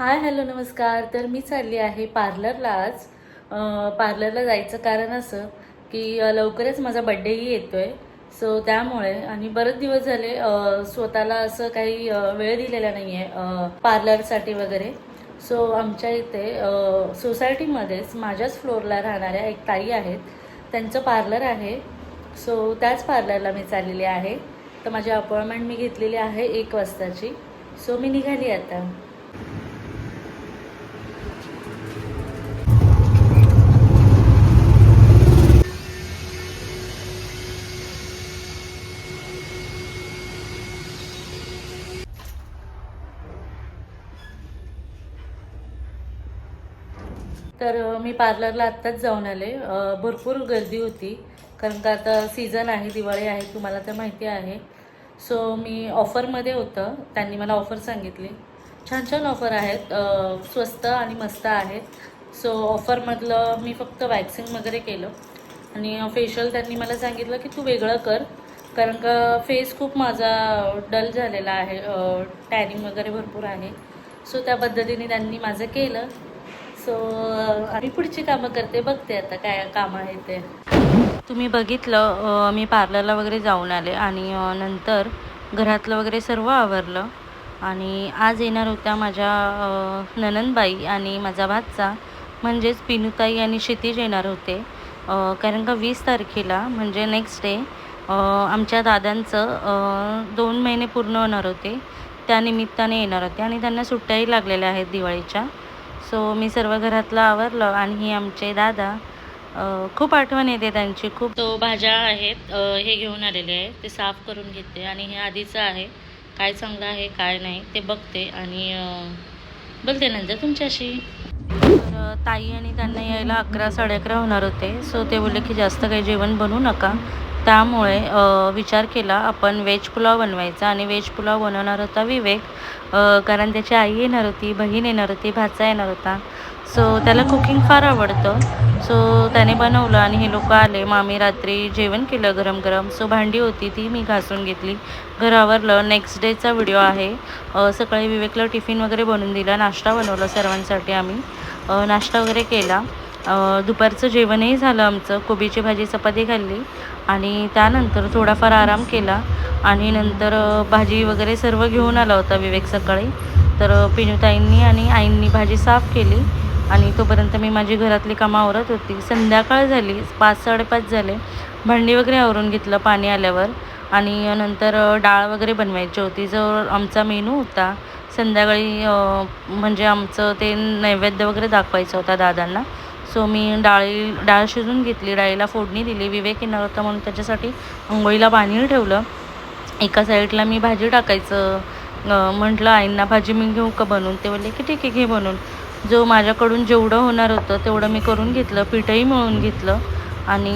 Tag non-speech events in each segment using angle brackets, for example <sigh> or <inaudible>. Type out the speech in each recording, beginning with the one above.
Hi hello नमस्कार. तर मी चालली आहे पार्लरला आज. पार्लरला जायचं कारण असं की लवकरच माझा बड्डेही येतो आहे सो त्यामुळे आणि बरेच दिवस झाले स्वतःला असं काही वेळ दिलेला नाही आहे पार्लरसाठी वगैरे. सो आमच्या इथे सोसायटीमध्येच माझ्याच फ्लोअरला राहणाऱ्या एक ताई आहेत. त्यांचं पार्लर आहे. सो त्याच पार्लरला मी चाललेली आहे. तर माझी अपॉइंटमेंट मी घेतलेली आहे एक वाजताची. सो मी निघाली आता. तर मी पार्लरला आत्ताच जाऊन आले. भरपूर गर्दी होती. कारण का आता सीझन आहे दिवाळी आहे तुम्हाला तर माहिती आहे. सो मी ऑफरमध्ये होतं. त्यांनी मला ऑफर सांगितली. छान छान ऑफर आहेत. स्वस्त आणि मस्त आहेत. सो ऑफरमधलं मी फक्त वॅक्सिंग वगैरे केलं. आणि फेशियल त्यांनी मला सांगितलं की तू वेगळं कर. कारण का फेस खूप माझा डल झालेला आहे. टॅनिंग वगैरे भरपूर आहे. सो त्या पद्धतीने त्यांनी माझं केलं. सो मी पुढची कामं करते. बघते आता काय कामं आहे ते. तुम्ही बघितलं मी पार्लरला वगैरे जाऊन आले आणि नंतर घरातलं वगैरे सर्व आवरलं. आणि आज येणार होत्या माझ्या ननंदबाई आणि माझा भाचा म्हणजेच पिनुताई आणि क्षितिज येणार होते. कारण का वीस तारखेला म्हणजे नेक्स्ट डे आमच्या दादांचं दोन महिने पूर्ण होणार होते. त्यानिमित्ताने येणार होते आणि त्यांना सुट्ट्याही लागलेल्या आहेत दिवाळीच्या. सो मी सर्व घरातलं आवरलं आणि हे आमचे दादा खूप आठवण येते त्यांची खूप तो भाज्या आहेत हे घेऊन आलेले आहे ते साफ करून घेते आणि हे आधीचं आहे काय चांगलं आहे काय नाही ते बघते आणि बोलते नंतर तुमच्याशी. तर ताई आणि त्यांना यायला अकरा साडे अकरा होणार होते सो ते बोलले की जास्त काही जेवण बनवू नका. त्यामुळे विचार केला आपण व्हेज पुलाव बनवायचा आणि व्हेज पुलाव बनवणार होता विवेक. कारण त्याची आई येणार होती बहीण येणार होती भाचा येणार होता. सो त्याला कुकिंग फार आवडतं. सो त्याने बनवलं आणि हे लोक आले. मग आम्ही रात्री जेवण केलं गरम गरम. सो भांडी होती ती मी घासून घेतली. घरावरलं नेक्स्ट डेचा व्हिडिओ आहे. सकाळी विवेकला टिफिन वगैरे बनवून दिला. नाश्ता बनवला सर्वांसाठी आम्ही. नाश्ता वगैरे केला. दुपारचं जेवणही झालं आमचं. कोबीची भाजी चपाती खाल्ली. आणि त्यानंतर थोडाफार आराम केला. आणि नंतर भाजी वगैरे सर्व घेऊन आला होता विवेक सकाळी. तर पिणूताईंनी आणि आईंनी भाजी साफ केली. आणि तोपर्यंत मी माझी घरातली कामं आवरत होती. संध्याकाळ झाली. पाच साडेपाच झाले. भांडी वगैरे आवरून घेतलं पाणी आल्यावर. आणि नंतर डाळ वगैरे बनवायची होती. जो आमचा मेनू होता. संध्याकाळी म्हणजे आमचं ते नैवेद्य वगैरे दाखवायचं होता दादांना. सो मी डाळी डाळ शिजून घेतली डाळीला फोडणी दिली विवेक येणार होता म्हणून त्याच्यासाठी अंघोळीला पाणी ठेवलं. एका साईडला मी भाजी टाकायचं म्हटलं आईंना भाजी मी घेऊ का बनवून? ते बोलले की ठीक आहे घे बनवून. जो माझ्याकडून जेवढं होणार होतं तेवढं मी करून घेतलं पिठंही मळून घेतलं आणि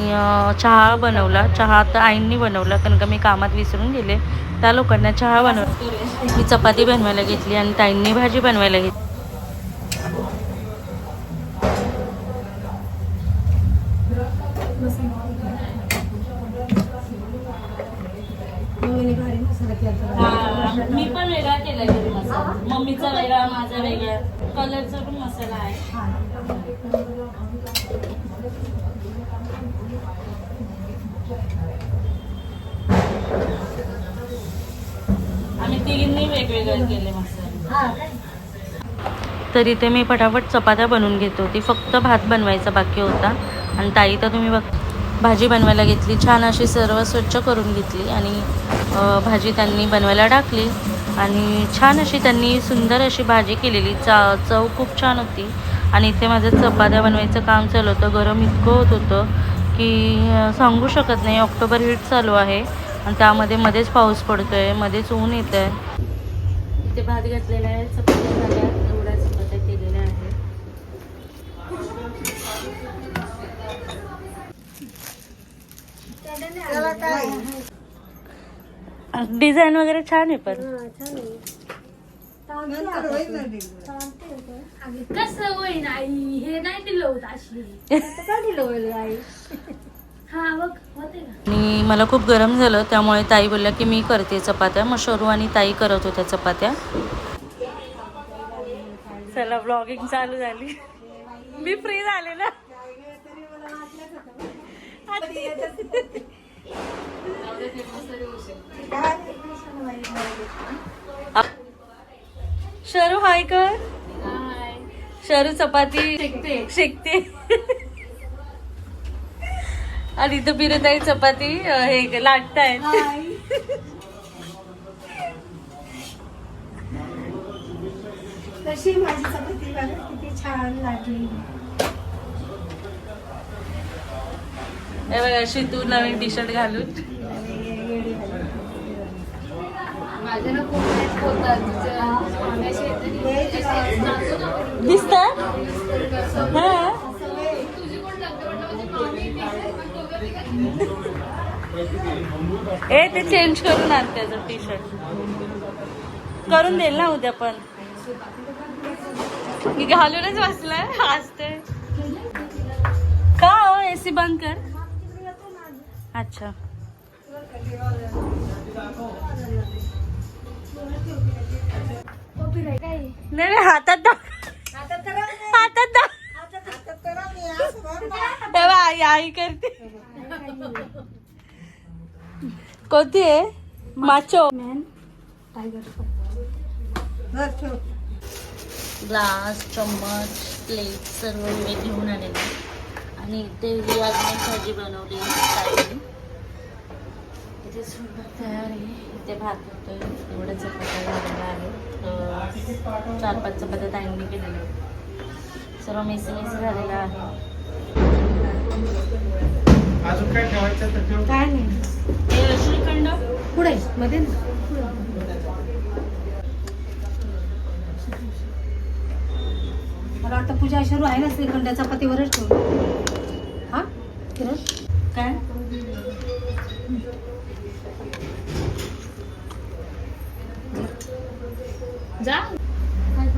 चहा बनवला. चहा तर आईंनी बनवला कारण का मी कामात विसरून गेले. त्या लोकांना चहा बनव मी चपाती बनवायला घेतली आणि ताईंनी भाजी बनवायला घेतली. मी पण वेगळा केला घरी मसाला. मम्मीचा वेगळा माझा वेगळा. कलरचा पण मसाला आहे. आम्ही तिघींनी वेगवेगळे केले मसाले. तर इथे मी पटापट चपात्या बनवून घेत होती. फक्त भात बनवायचा बाकी होता. आणि ताई तर तुम्ही बघ भाजी बनवायला घेतली छान अशी सर्व स्वच्छ करून घेतली आणि भाजी त्यांनी बनवायला टाकली आणि छान अशी त्यांनी सुंदर अशी भाजी केलेली. चा चव खूप छान होती आणि इथे माझं चपात्या बनवायचं काम चालू होतं. गरम इतकं होत होतं की सांगू शकत नाही. ऑक्टोबर हीट चालू आहे आणि त्यामध्ये मध्येच पाऊस पडतोय मध्येच ऊन येतं आहे इथे भात घातलेला आहे चपात्या झाल्या एवढ्या चपात्या केलेल्या आहेत डिझाईन वगैरे छान आहे पण. कसं होईन आई? हे नाही दिलं होतं अशी. का दिलं वळलं आई? हा बघ होते का आणि मला खूप गरम झालं त्यामुळे ताई बोलल्या की मी करते चपात्या. मग शरू आणि ताई करत होत्या चपात्या. चला ब्लॉगिंग चालू झाली. मी फ्री झाले ना शरू हाय कर. शरू चपाती शेकते. आणि इथं बिरताई चपाती हे लाटतायत. तशी माझी चपाती? बघा किती छान लागली. हे बघा शितू नवीन टी शर्ट घालून. माझं ना खूप होतात दिसत तुझी ए ते चेंज करून आण त्याचं टी शर्ट करून देईल ना उद्या पण. मी घालूनच बसलाय हसते. का हो एसी बंद कर? अच्छा. काय? नाही नाही, हातात दा हातात तेव्हा आई आई करते. कोणती आहे? माचो. ग्लास चम्मच प्लेट सर्व वेळ घेऊन आलेले. आणि इथे ही आज मी भाजी बनवली. इथे तयार आहे. इथे भात होतोय एवढं चपात्या झालेला आहे. अं, चार पाच चपात्या ताईंनी केलेल्या. सर्व मेसी मेसी झालेला आहे. अजून काय ठेवायचं काय नाही. श्रीखंड? पुढे मध्ये. मला वाटतं पूजा शरू आहे ना श्रीखंड चपातीवरच ठेवू हा? किरण काय? जा. काय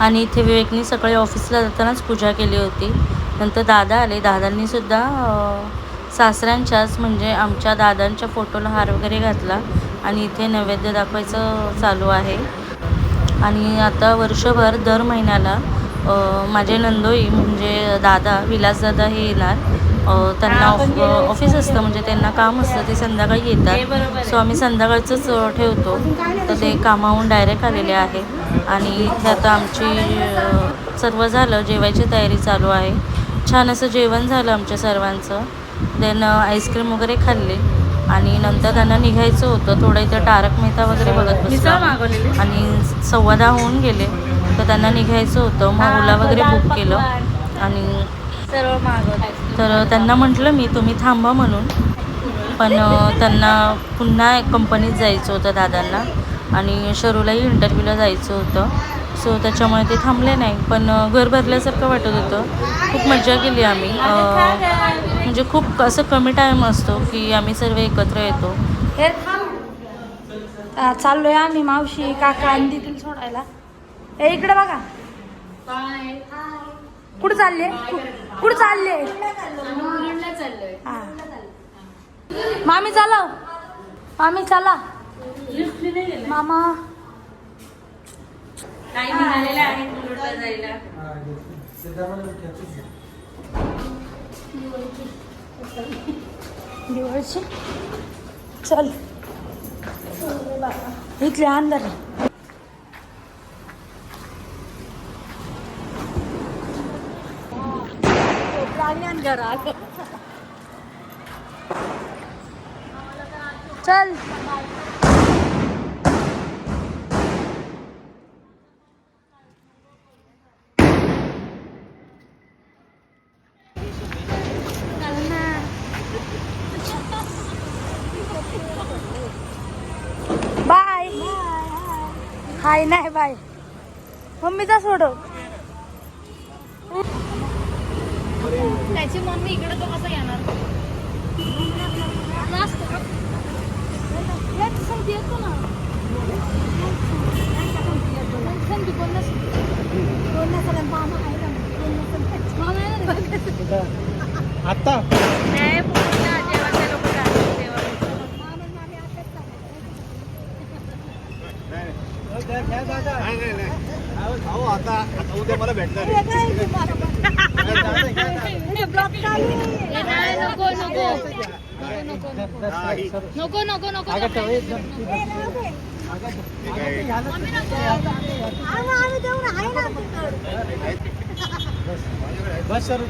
आणि इथे विवेकनी सकाळी ऑफिसला जातानाच पूजा केली होती. नंतर दादा आले. दादांनी सुद्धा सासऱ्यांच्याच म्हणजे आमच्या दादांच्या फोटोला हार वगैरे घातला आणि इथे नैवेद्य दाखवायचं चालू आहे. आणि आता वर्षभर दर महिन्याला माझे नंदोई म्हणजे दादा विलासदादा हे येणार. त्यांना ऑफ- ऑफिस असतं म्हणजे त्यांना काम असतं ते संध्याकाळी येतात. सो आम्ही संध्याकाळचंच ठेवतो. तर ते कामाहून डायरेक्ट आलेले आहे. आणि इथे आता आमची सर्व झालं जेवायची तयारी चालू आहे. छान असं जेवण झालं आमच्या सर्वांचं. देन आईस्क्रीम वगैरे खाल्ले. आणि नंतर त्यांना निघायचं होतं थोडं इथं तारक मेहता वगैरे बघत बसलो. आणि सव्वा होऊन गेले. तर त्यांना निघायचं होतं. मग ओला वगैरे बुक केलं. आणि तर त्यांना म्हटलं मी तुम्ही थांबा म्हणून. पण त्यांना पुन्हा कंपनीत जायचं होतं दादांना. आणि शरूलाही इंटरव्ह्यूला जायचं होतं. सो त्याच्यामुळे ते थांबले नाही. पण घर भरल्यासारखं वाटत होतं. खूप मजा केली आम्ही. म्हणजे खूप असं कमी टाईम असतो की आम्ही सर्व एकत्र येतो. हे थांब. आ, चाललोय आम्ही मावशी काका आणि दीदीला सोडायला. ए इकडे बघा. कुठं चालले? कुठं चालले. मामी चालव मामी चला. मामा. दिवाळीची. चल. इथले अंदर राग. चल. बाय हाय नाही बाय मम्मीचा सोडव. त्याची मम्मी इकडे तो कसं येणार? येतो ना संधी कोण आता नाही नाही नाही नाही भाऊ आता आता उद्या मला भेटणार आहे. ए, नाही, नको नको नको नको नाही. नको? बस सर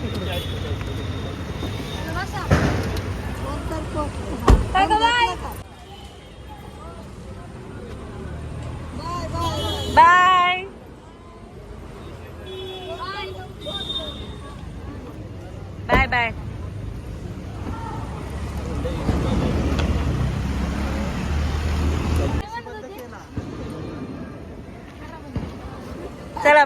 बाय. बाय बाय चला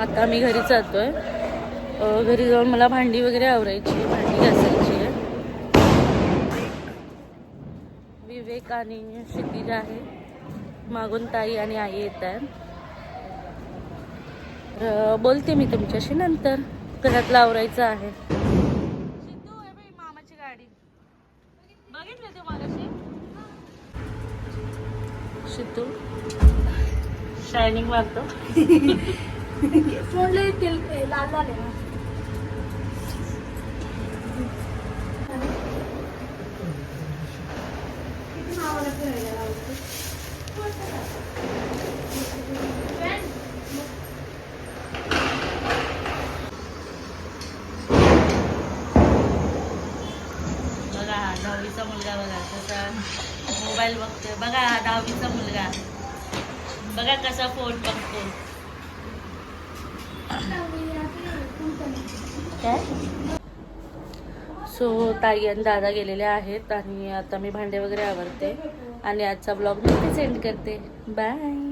आता मी घरी जातोय. अ, घरी जाऊन मला भांडी वगैरे आवरायची आहे, भांडी घासायची आहे. विवेक आणि क्षितिज आहे. मागून ताई आणि आई येत आहेत. तर बोलते मी तुमच्याशी नंतर. घरातलं आवरायचं आहे. मामाची गाडी. बघितली तू मागाशी? शितू. शायनिंग मारतो. <laughs> लाल झाले ना. बघा हा दहावीचा मुलगा बघा कसा मोबाईल बघतोय. बघा हा दहावीचा मुलगा. बघा कसा फोन बघतो सो ताई आणि दादा गेलेले आहेत आणि आता मी भांडे वगैरे आवरते आणि आजचा ब्लॉग मी सेंड करते. बाय